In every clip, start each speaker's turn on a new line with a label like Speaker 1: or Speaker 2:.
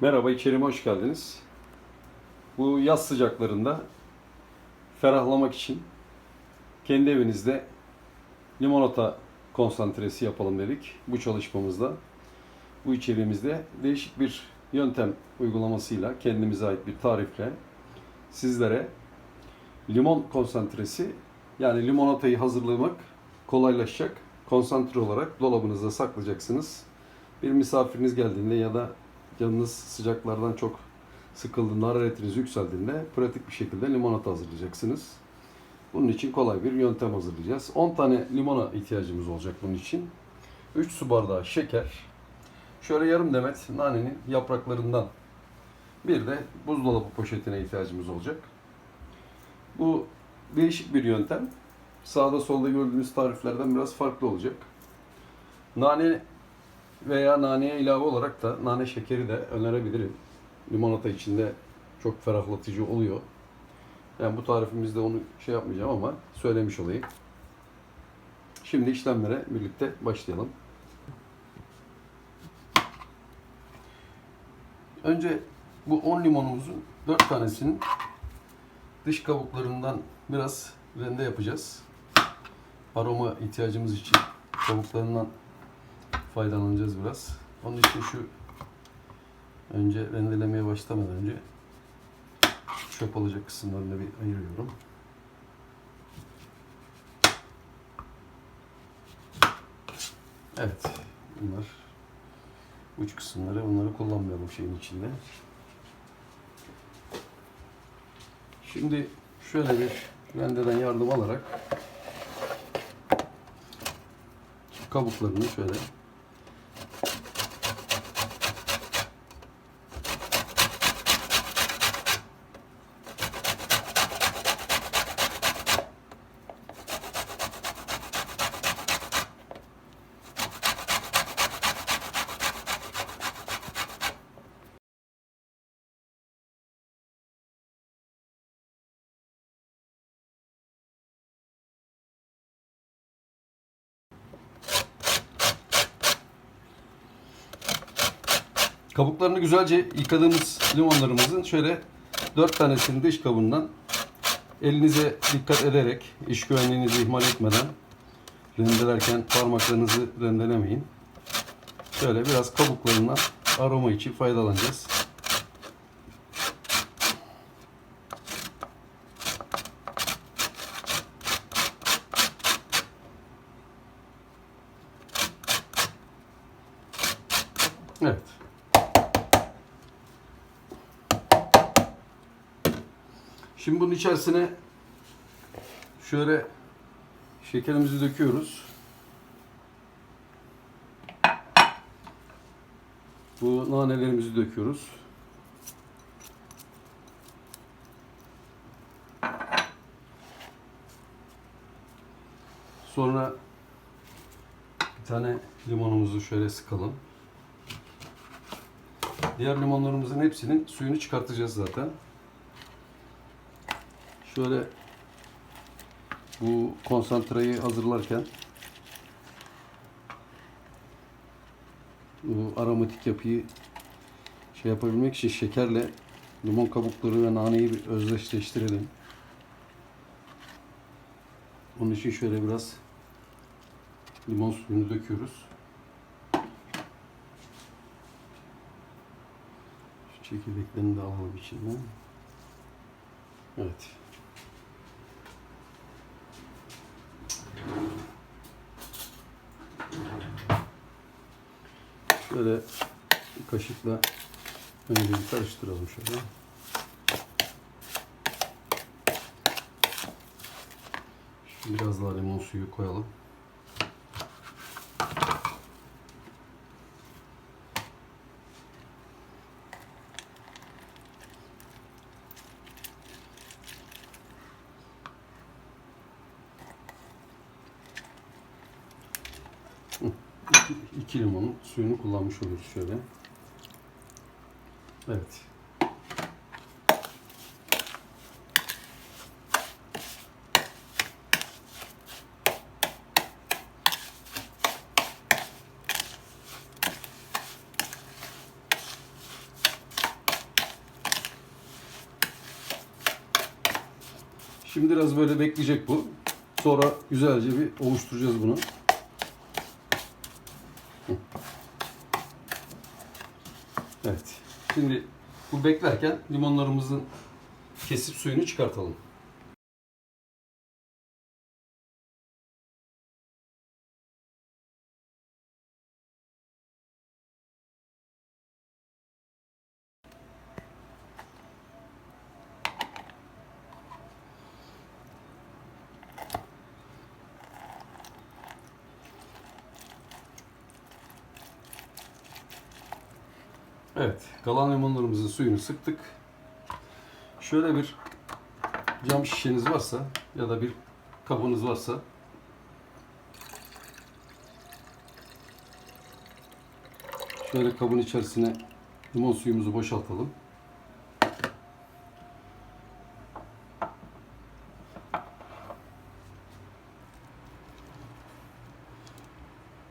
Speaker 1: Merhaba, içerime hoş geldiniz. Bu yaz sıcaklarında ferahlamak için kendi evinizde limonata konsantresi yapalım dedik bu çalışmamızda. Bu içeriğimizde değişik bir yöntem uygulamasıyla kendimize ait bir tarifle sizlere limon konsantresi yani limonatayı hazırlamak kolaylaşacak. Konsantre olarak dolabınızda saklayacaksınız. Bir misafiriniz geldiğinde ya da canınız sıcaklardan çok sıkıldığında, hararetiniz yükseldiğinde pratik bir şekilde limonata hazırlayacaksınız. Bunun için kolay bir yöntem hazırlayacağız. 10 tane limona ihtiyacımız olacak bunun için. 3 su bardağı şeker. Şöyle yarım demet nanenin yapraklarından bir de buzdolabı poşetine ihtiyacımız olacak. Bu değişik bir yöntem. Sağda solda gördüğünüz tariflerden biraz farklı olacak. Nane veya naneye ilave olarak da nane şekeri de önerebilirim. Limonata içinde çok ferahlatıcı oluyor. Yani bu tarifimizde onu şey yapmayacağım ama söylemiş olayım. Şimdi işlemlere birlikte başlayalım. Önce bu 10 limonumuzun 4 tanesinin dış kabuklarından biraz rende yapacağız. Aroma ihtiyacımız için kabuklarından faydalanacağız biraz. Onun için şu önce rendelemeye başlamadan önce çöp olacak kısımlarını bir ayırıyorum. Evet. Bunlar uç kısımları bunları kullanmayalım şeyin içinde. Şimdi şöyle bir rendeden yardım alarak kabuklarını şöyle Kabuklarını güzelce yıkadığımız limonlarımızın şöyle 4 tanesini dış kabuğundan elinize dikkat ederek iş güvenliğinizi ihmal etmeden rendelerken parmaklarınızı rendelemeyin. Şöyle biraz kabuklarından aroma için faydalanacağız. Evet. Şimdi bunun içerisine şöyle şekerimizi döküyoruz. Bu nanelerimizi döküyoruz. Sonra bir tane limonumuzu şöyle sıkalım. Diğer limonlarımızın hepsinin suyunu çıkartacağız zaten. Şöyle bu konsantreyi hazırlarken bu aromatik yapıyı şey yapabilmek için şekerle limon kabukları ve naneyi bir özdeşleştirelim. Onun için şöyle biraz limon suyunu döküyoruz. Şu çekirdeklerini de alalım içinden. Evet. Şöyle kaşıkla önce bir karıştıralım şöyle. Şimdi biraz daha limon suyu koyalım. 2 limonun suyunu kullanmış oluruz şöyle. Evet. Şimdi biraz böyle bekleyecek bu. Sonra güzelce bir oluşturacağız bunu. Evet. Şimdi bu beklerken limonlarımızın kesip suyunu çıkartalım. Evet, kalan limonlarımızın suyunu sıktık. Şöyle bir cam şişeniz varsa ya da bir kabınız varsa şöyle kabın içerisine limon suyumuzu boşaltalım.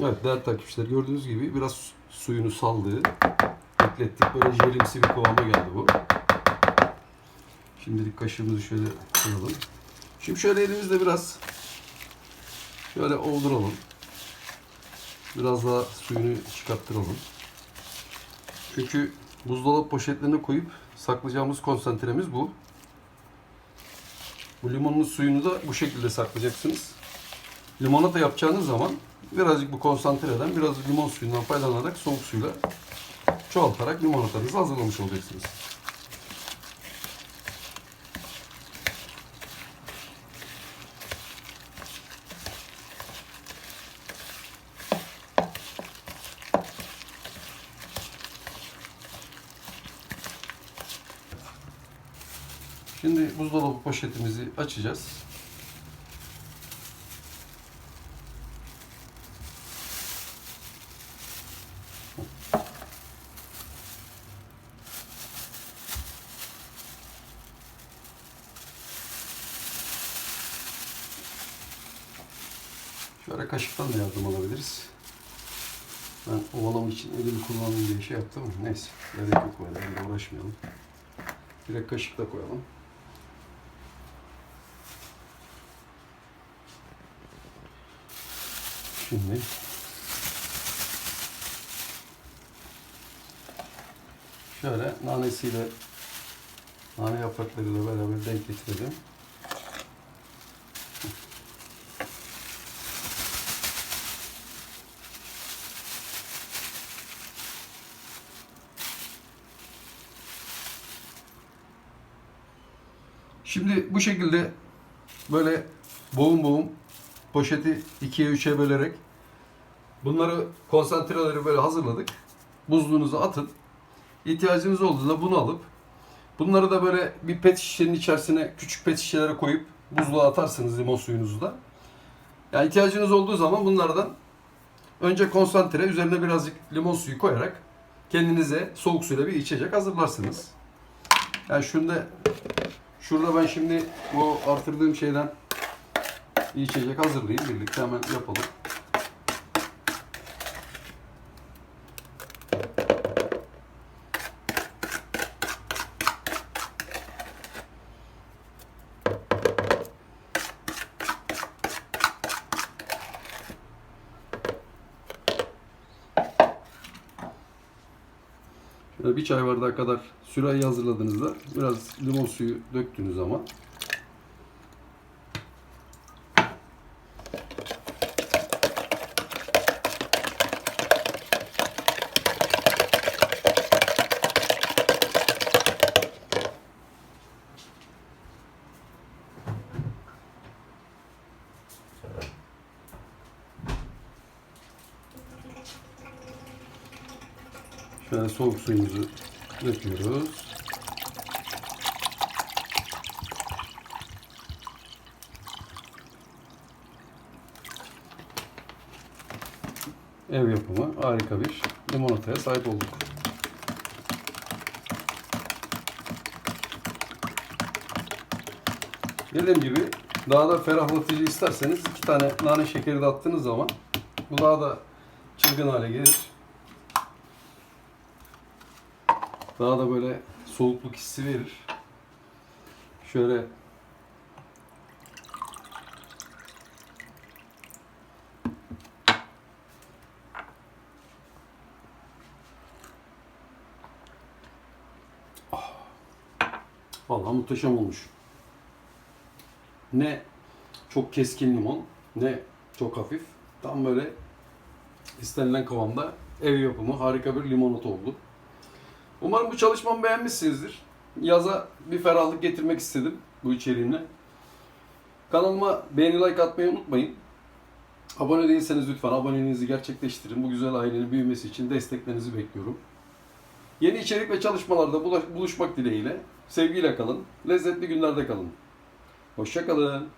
Speaker 1: Evet değerli takipçiler gördüğünüz gibi biraz suyunu saldığı beklettik. Böyle jelimsi bir kıvama geldi bu. Şimdilik kaşığımızı şöyle koyalım. Şimdi şöyle elimizde biraz şöyle olduralım. Biraz daha suyunu çıkarttıralım. Çünkü buzdolabı poşetlerine koyup saklayacağımız konsantremiz bu. Bu limonun suyunu da bu şekilde saklayacaksınız. Limonata yapacağınız zaman birazcık bu konsantreden biraz limon suyundan faydalanarak soğuk suyla çoğaltarak limonatanızı hazırlamış olacaksınız. Şimdi buzdolabı poşetimizi açacağız. Şöyle kaşıktan da yardım alabiliriz. Ben ovalamak için elimi kullanayım diye şey yaptım neyse. Gerek yok böyle. Öyle uğraşmayalım. Direkt kaşıkla koyalım. Şimdi şöyle nanesiyle nane yapraklarıyla beraber denk getirelim. Şimdi bu şekilde böyle boğum boğum poşeti ikiye üçe bölerek bunları konsantreleri böyle hazırladık. Buzluğunuza atın. İhtiyacınız olduğunda bunu alıp bunları da böyle bir pet şişenin içerisine küçük pet şişelere koyup buzluğa atarsınız limon suyunuzu da. Yani ihtiyacınız olduğu zaman bunlardan önce konsantre üzerine birazcık limon suyu koyarak kendinize soğuk suyla bir içecek hazırlarsınız. Yani şunda Şurada ben şimdi bu artırdığım şeyden içecek hazırlayayım. Birlikte hemen yapalım. Bir çay bardağı kadar sürahi hazırladığınızda biraz limon suyu döktüğünüz zaman Soğuk suyumuzu döküyoruz. Ev yapımı harika bir limonataya sahip olduk. Dediğim gibi daha da ferahlatıcı isterseniz iki tane nane şekeri de attığınız zaman bu daha da çılgın hale gelir. Daha da böyle soğukluk hissi verir. Şöyle ah. Vallahi muhteşem olmuş. Ne çok keskin limon ne çok hafif. Tam böyle istenilen kıvamda ev yapımı harika bir limonata oldu. Umarım bu çalışmamı beğenmişsinizdir. Yaza bir ferahlık getirmek istedim bu içeriğimle. Kanalıma beğeni like atmayı unutmayın. Abone değilseniz lütfen aboneliğinizi gerçekleştirin. Bu güzel ailenin büyümesi için desteklerinizi bekliyorum. Yeni içerik ve çalışmalarda buluşmak dileğiyle. Sevgiyle kalın. Lezzetli günlerde kalın. Hoşçakalın.